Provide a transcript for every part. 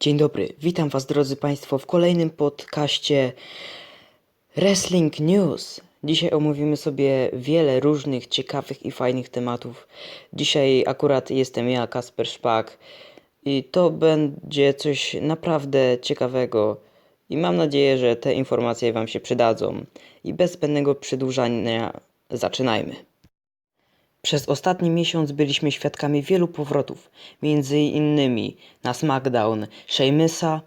Dzień dobry, witam Was drodzy Państwo w kolejnym podcaście Wrestling News. Dzisiaj omówimy sobie wiele różnych ciekawych i fajnych tematów. Dzisiaj akurat jestem ja, Kasper Szpak i to będzie coś naprawdę ciekawego i mam nadzieję, że te informacje Wam się przydadzą. I bez zbędnego przedłużania zaczynajmy. Przez ostatni miesiąc byliśmy świadkami wielu powrotów, między innymi na SmackDown Sheamusa,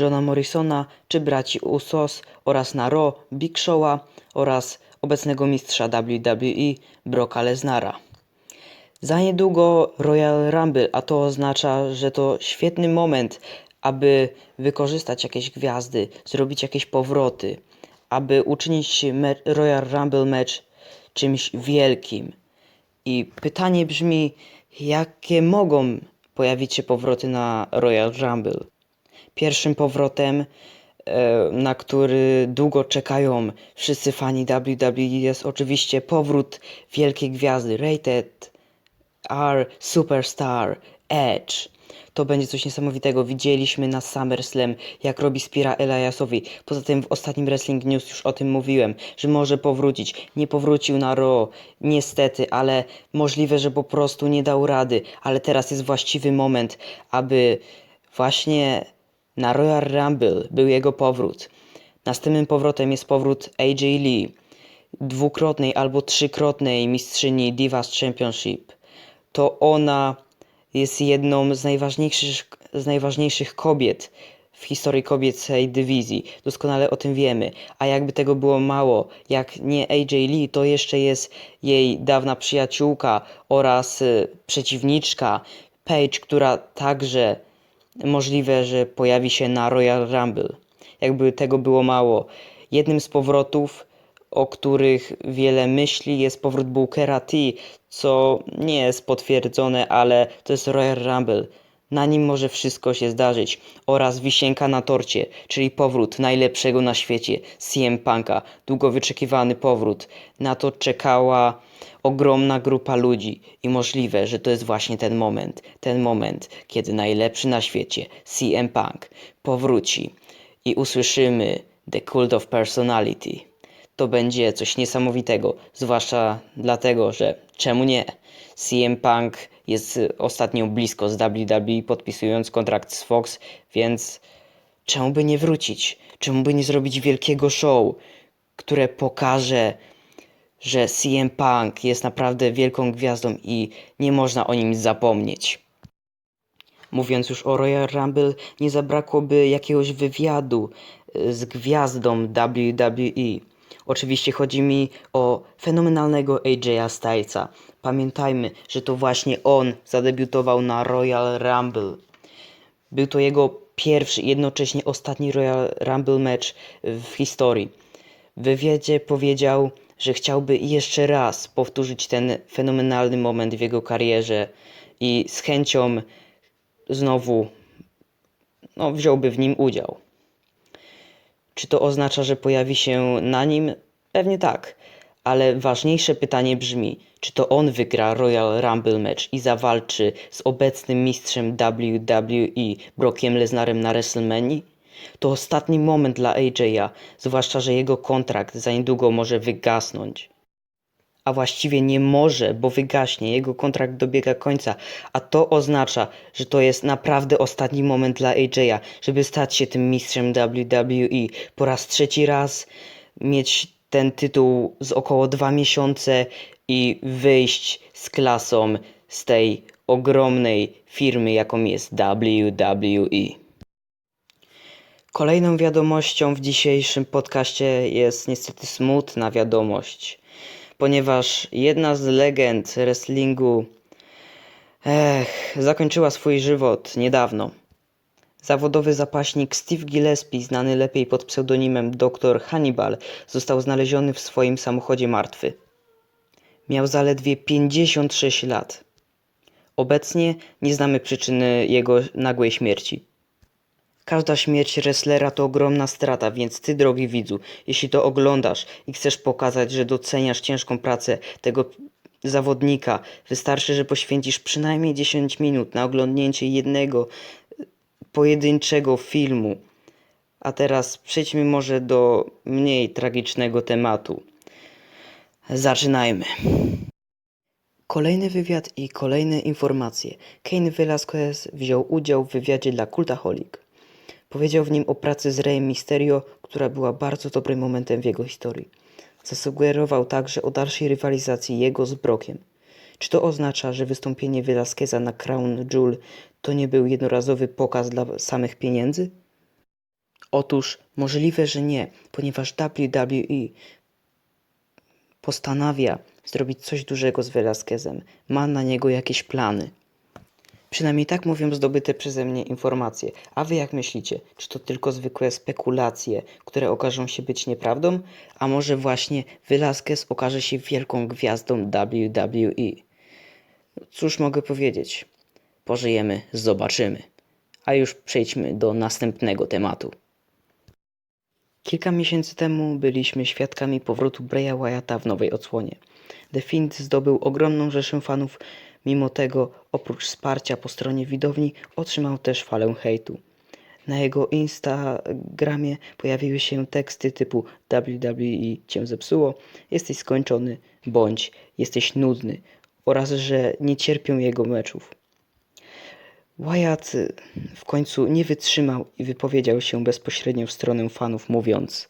Johna Morrisona czy braci Usos oraz na Raw Big Show'a oraz obecnego mistrza WWE Brocka Lesnara. Za niedługo Royal Rumble, a to oznacza, że to świetny moment, aby wykorzystać jakieś gwiazdy, zrobić jakieś powroty, aby uczynić Royal Rumble match czymś wielkim. I pytanie brzmi, jakie mogą pojawić się powroty na Royal Rumble? Pierwszym powrotem, e, na który długo czekają wszyscy fani WWE, jest oczywiście powrót wielkiej gwiazdy Rated R Superstar Edge. To będzie coś niesamowitego. Widzieliśmy na SummerSlam, jak robi Spira Eliasowi. Poza tym w ostatnim Wrestling News już o tym mówiłem, że może powrócić. Nie powrócił na Raw, niestety, ale możliwe, że po prostu nie dał rady. Ale teraz jest właściwy moment, aby właśnie na Royal Rumble był jego powrót. Następnym powrotem jest powrót AJ Lee, dwukrotnej albo trzykrotnej mistrzyni Divas Championship. To ona jest jedną z najważniejszych, z najważniejszych kobiet w historii kobiecej dywizji. Doskonale o tym wiemy. A jakby tego było mało, jak nie AJ Lee, to jeszcze jest jej dawna przyjaciółka oraz y, przeciwniczka Paige, która także możliwe, że pojawi się na Royal Rumble. Jakby tego było mało. Jednym z powrotów, o których wiele myśli, jest powrót Bookera T, co nie jest potwierdzone, ale to jest Royal Rumble. Na nim może wszystko się zdarzyć. Oraz wisienka na torcie, czyli powrót najlepszego na świecie, CM Punka. Długo wyczekiwany powrót. Na to czekała ogromna grupa ludzi i możliwe, że to jest właśnie ten moment. Ten moment, kiedy najlepszy na świecie, CM Punk, powróci i usłyszymy The Cult of Personality. To będzie coś niesamowitego, zwłaszcza dlatego, że czemu nie? CM Punk jest ostatnio blisko z WWE podpisując kontrakt z Fox, więc czemu by nie wrócić? Czemu by nie zrobić wielkiego show, które pokaże, że CM Punk jest naprawdę wielką gwiazdą i nie można o nim zapomnieć. Mówiąc już o Royal Rumble, nie zabrakłoby jakiegoś wywiadu z gwiazdą WWE. Oczywiście chodzi mi o fenomenalnego AJ'a Stylesa. Pamiętajmy, że to właśnie on zadebiutował na Royal Rumble. Był to jego pierwszy, jednocześnie ostatni Royal Rumble match w historii. W wywiadzie powiedział, że chciałby jeszcze raz powtórzyć ten fenomenalny moment w jego karierze i z chęcią znowu no, wziąłby w nim udział. Czy to oznacza, że pojawi się na nim? Pewnie tak. Ale ważniejsze pytanie brzmi, czy to on wygra Royal Rumble match i zawalczy z obecnym mistrzem WWE Brockiem Lesnarem na WrestleMania? To ostatni moment dla AJ'a, zwłaszcza, że jego kontrakt za niedługo może wygasnąć. A właściwie nie może, bo wygaśnie, jego kontrakt dobiega końca, a to oznacza, że to jest naprawdę ostatni moment dla AJ'a, żeby stać się tym mistrzem WWE. Po raz trzeci raz mieć ten tytuł z około dwa miesiące i wyjść z klasą z tej ogromnej firmy, jaką jest WWE. Kolejną wiadomością w dzisiejszym podcaście jest niestety smutna wiadomość, ponieważ jedna z legend wrestlingu ech, zakończyła swój żywot niedawno. Zawodowy zapaśnik Steve Gillespie, znany lepiej pod pseudonimem Dr. Hannibal, został znaleziony w swoim samochodzie martwy. Miał zaledwie 56 lat. Obecnie nie znamy przyczyny jego nagłej śmierci. Każda śmierć wrestlera to ogromna strata, więc ty, drogi widzu, jeśli to oglądasz i chcesz pokazać, że doceniasz ciężką pracę tego zawodnika, wystarczy, że poświęcisz przynajmniej 10 minut na oglądnięcie jednego pojedynczego filmu. A teraz przejdźmy może do mniej tragicznego tematu. Zaczynajmy. Kolejny wywiad i kolejne informacje. Kane Velasquez wziął udział w wywiadzie dla Cultaholic. Powiedział w nim o pracy z Reyem Mysterio, która była bardzo dobrym momentem w jego historii. Zasugerował także o dalszej rywalizacji jego z Brockiem. Czy to oznacza, że wystąpienie Velasqueza na Crown Jewel to nie był jednorazowy pokaz dla samych pieniędzy? Otóż możliwe, że nie, ponieważ WWE postanawia zrobić coś dużego z Velasquezem. Ma na niego jakieś plany. Przynajmniej tak mówią zdobyte przeze mnie informacje. A wy jak myślicie? Czy to tylko zwykłe spekulacje, które okażą się być nieprawdą? A może właśnie Velasquez okaże się wielką gwiazdą WWE? Cóż mogę powiedzieć? Pożyjemy, zobaczymy. A już przejdźmy do następnego tematu. Kilka miesięcy temu byliśmy świadkami powrotu Breya Wyatta w nowej odsłonie. The Fiend zdobył ogromną rzeszę fanów, mimo tego oprócz wsparcia po stronie widowni otrzymał też falę hejtu. Na jego Instagramie pojawiły się teksty typu WWE cię zepsuło, jesteś skończony, bądź jesteś nudny oraz że nie cierpią jego meczów. Wyatt w końcu nie wytrzymał i wypowiedział się bezpośrednio w stronę fanów, mówiąc: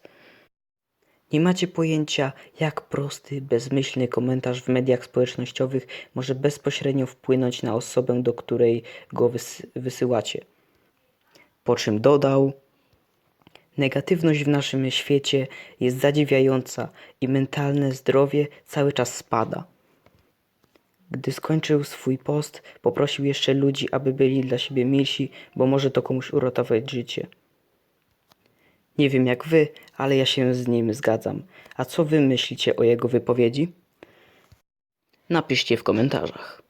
Nie macie pojęcia, jak prosty, bezmyślny komentarz w mediach społecznościowych może bezpośrednio wpłynąć na osobę, do której go wys- wysyłacie. Po czym dodał: Negatywność w naszym świecie jest zadziwiająca i mentalne zdrowie cały czas spada. Gdy skończył swój post, poprosił jeszcze ludzi, aby byli dla siebie milsi, bo może to komuś uratować życie. Nie wiem jak wy, ale ja się z nim zgadzam. A co wy myślicie o jego wypowiedzi? Napiszcie w komentarzach.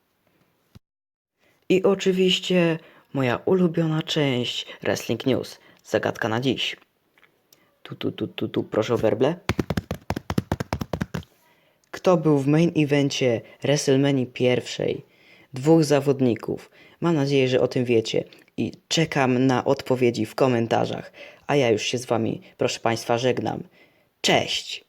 I oczywiście moja ulubiona część Wrestling News. Zagadka na dziś. Tu, tu, tu, tu, tu, proszę o werble. Kto był w main evencie WrestleMania pierwszej? Dwóch zawodników. Mam nadzieję, że o tym wiecie i czekam na odpowiedzi w komentarzach. A ja już się z wami, proszę Państwa, żegnam. Cześć!